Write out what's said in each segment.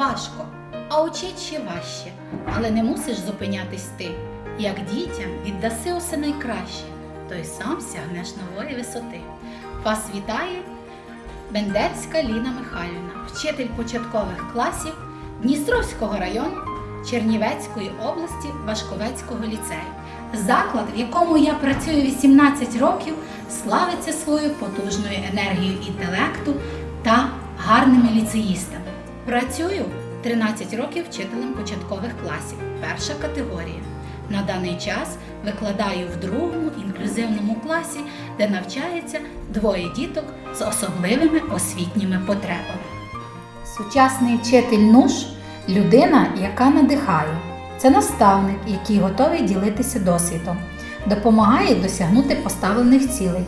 важко, а учить ще важче. Але не мусиш зупинятись ти. Як дітям віддаси усе найкраще, то й сам сягнеш нової висоти. Вас вітає Бендерська Ліна Михайлівна, вчитель початкових класів Дністровського району Чернівецької області Вашковецького ліцею. Заклад, в якому я працюю 18 років, славиться своєю потужною енергією інтелекту та гарними ліцеїстами. Працюю 13 років вчителем початкових класів, перша категорія. На даний час викладаю в другому інклюзивному класі, де навчається двоє діток з особливими освітніми потребами. Сучасний вчитель НУШ людина, яка надихає. Це наставник, який готовий ділитися досвідом, допомагає досягнути поставлених цілей,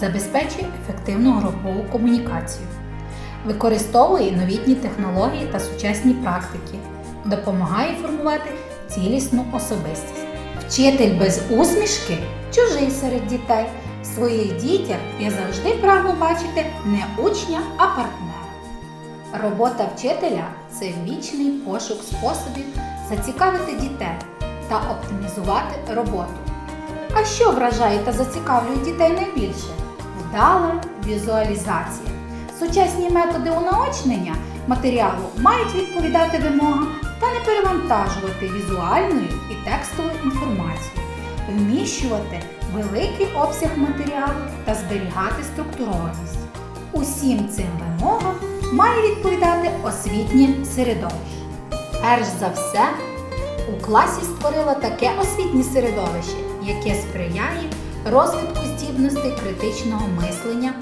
забезпечує ефективну групову комунікацію, використовує новітні технології та сучасні практики, допомагає формувати цілісну особистість. Вчитель без усмішки чужий серед дітей. В своїх дітях я завжди прагну бачити не учня, а партнера. Робота вчителя це вічний пошук способів зацікавити дітей та оптимізувати роботу. А що вражає та зацікавлює дітей найбільше? Вдала візуалізація. Сучасні методи унаочнення матеріалу мають відповідати вимогам та не перевантажувати візуальною і текстовою інформацією, вміщувати великий обсяг матеріалу та зберігати структурованість. Усім цим вимогам має відповідати освітнє середовище. Перш за все, у класі створила таке освітнє середовище, яке сприяє розвитку здібностей критичного мислення,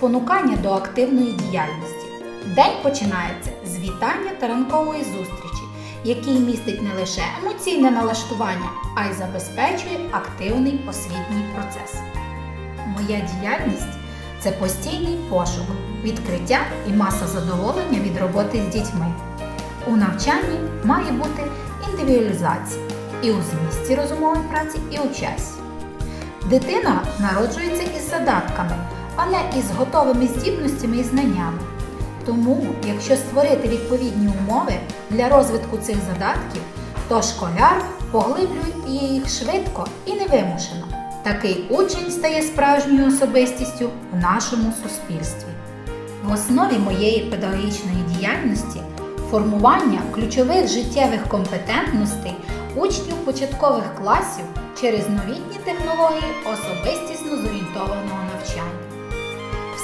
спонукання до активної діяльності. День починається з вітання та ранкової зустрічі, який містить не лише емоційне налаштування, а й забезпечує активний освітній процес. Моя діяльність це постійний пошук, відкриття і маса задоволення від роботи з дітьми. У навчанні має бути індивідуалізація і у змісті розумової праці, і у часі. Дитина народжується із задатками, а не із готовими здібностями і знаннями. Тому, якщо створити відповідні умови для розвитку цих задатків, то школяр поглиблює їх швидко і невимушено. Такий учень стає справжньою особистістю в нашому суспільстві. В основі моєї педагогічної діяльності формування ключових життєвих компетентностей учнів початкових класів через новітні технології особистісно зорієнтованого навчання.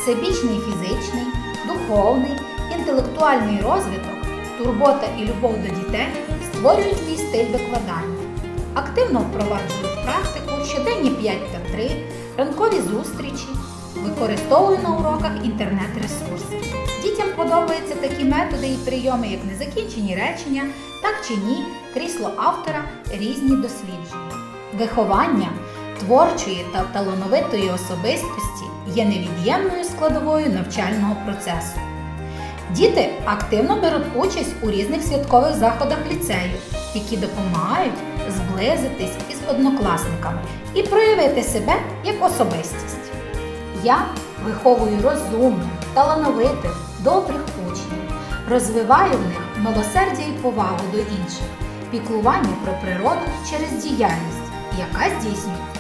Всебічний фізичний, духовний, інтелектуальний розвиток, турбота і любов до дітей створюють мій стиль викладання. Активно впроваджую практику щоденні 5 та 3, ранкові зустрічі, використовую на уроках інтернет-ресурси. Дітям подобаються такі методи і прийоми, як незакінчені речення, так чи ні, крісло автора, різні дослідження. Виховання творчої та талановитої особистості є невід'ємною складовою навчального процесу. Діти активно беруть участь у різних святкових заходах ліцею, які допомагають зблизитись із однокласниками і проявити себе як особистість. Я виховую розумних, талановитих, добрих учнів, розвиваю в них милосердя і повагу до інших, піклування про природу через діяльність, яка здійснюється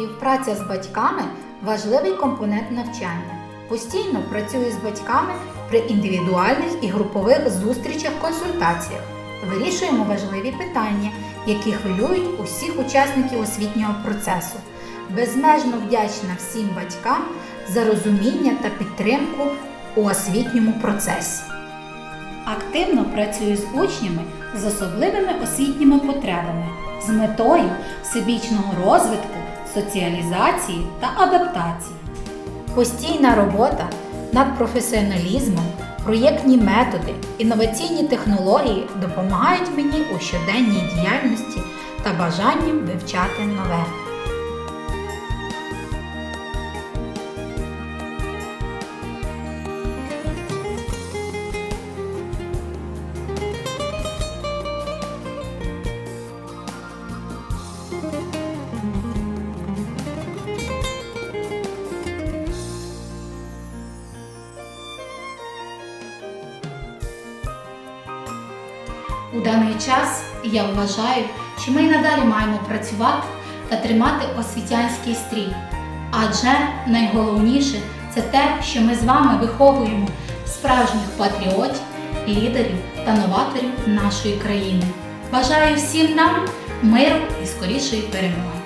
Співпраця з батьками важливий компонент навчання. Постійно працюю з батьками при індивідуальних і групових зустрічах консультаціях. Вирішуємо важливі питання, які хвилюють усіх учасників освітнього процесу. Безмежно вдячна всім батькам за розуміння та підтримку у освітньому процесі. Активно працюю з учнями з особливими освітніми потребами з метою всебічного розвитку, соціалізації та адаптації. Постійна робота над професіоналізмом, проєктні методи, інноваційні технології допомагають мені у щоденній діяльності та бажанням вивчати нове. У даний час я вважаю, що ми й надалі маємо працювати та тримати освітянський стрій. Адже найголовніше це те, що ми з вами виховуємо справжніх патріотів, лідерів та новаторів нашої країни. Бажаю всім нам миру і скорішої перемоги!